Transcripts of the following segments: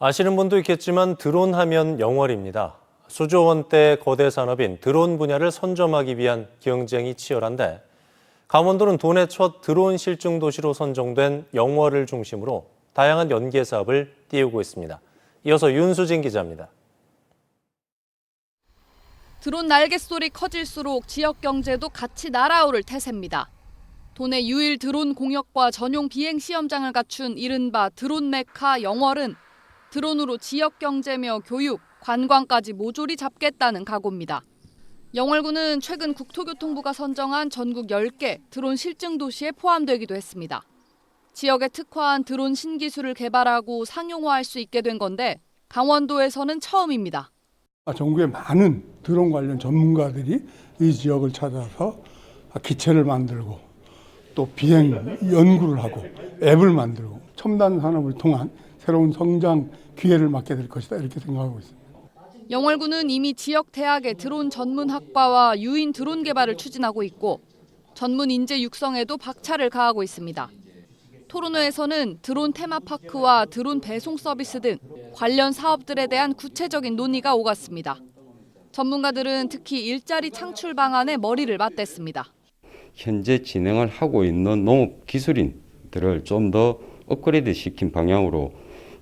아시는 분도 있겠지만 드론 하면 영월입니다. 수조 원대 거대 산업인 드론 분야를 선점하기 위한 경쟁이 치열한데 강원도는 도내 첫 드론 실증 도시로 선정된 영월을 중심으로 다양한 연계 사업을 띄우고 있습니다. 이어서 윤수진 기자입니다. 드론 날개 소리 커질수록 지역 경제도 같이 날아오를 태세입니다. 도내 유일 드론 공역과 전용 비행 시험장을 갖춘 이른바 드론 메카 영월은 드론으로 지역 경제며 교육, 관광까지 모조리 잡겠다는 각오입니다. 영월군은 최근 국토교통부가 선정한 전국 10개 드론 실증 도시에 포함되기도 했습니다. 지역에 특화한 드론 신기술을 개발하고 상용화할 수 있게 된 건데 강원도에서는 처음입니다. 아, 전국에 많은 드론 관련 전문가들이 이 지역을 찾아서 기체를 만들고 또 비행 연구를 하고 앱을 만들고 첨단 산업을 통한 새로운 성장 기회를 맞게 될 것이다 이렇게 생각하고 있습니다. 영월군은 이미 지역 대학의 드론 전문 학과와 유인 드론 개발을 추진하고 있고 전문 인재 육성에도 박차를 가하고 있습니다. 토론회에서는 드론 테마파크와 드론 배송 서비스 등 관련 사업들에 대한 구체적인 논의가 오갔습니다. 전문가들은 특히 일자리 창출 방안에 머리를 맞댔습니다. 현재 진행을 하고 있는 농업 기술인들을 좀더 업그레이드 시킨 방향으로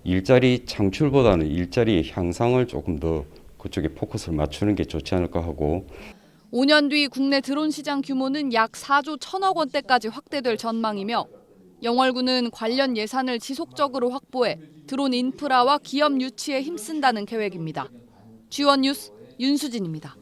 일자리 창출보다는 일자리 향상을 조금 더 그쪽에 포커스를 맞추는 게 좋지 않을까 하고 5년 뒤 국내 드론 시장 규모는 약 4조 1천억 원대까지 확대될 전망이며 영월군은 관련 예산을 지속적으로 확보해 드론 인프라와 기업 유치에 힘쓴다는 계획입니다. G1 뉴스 윤수진입니다.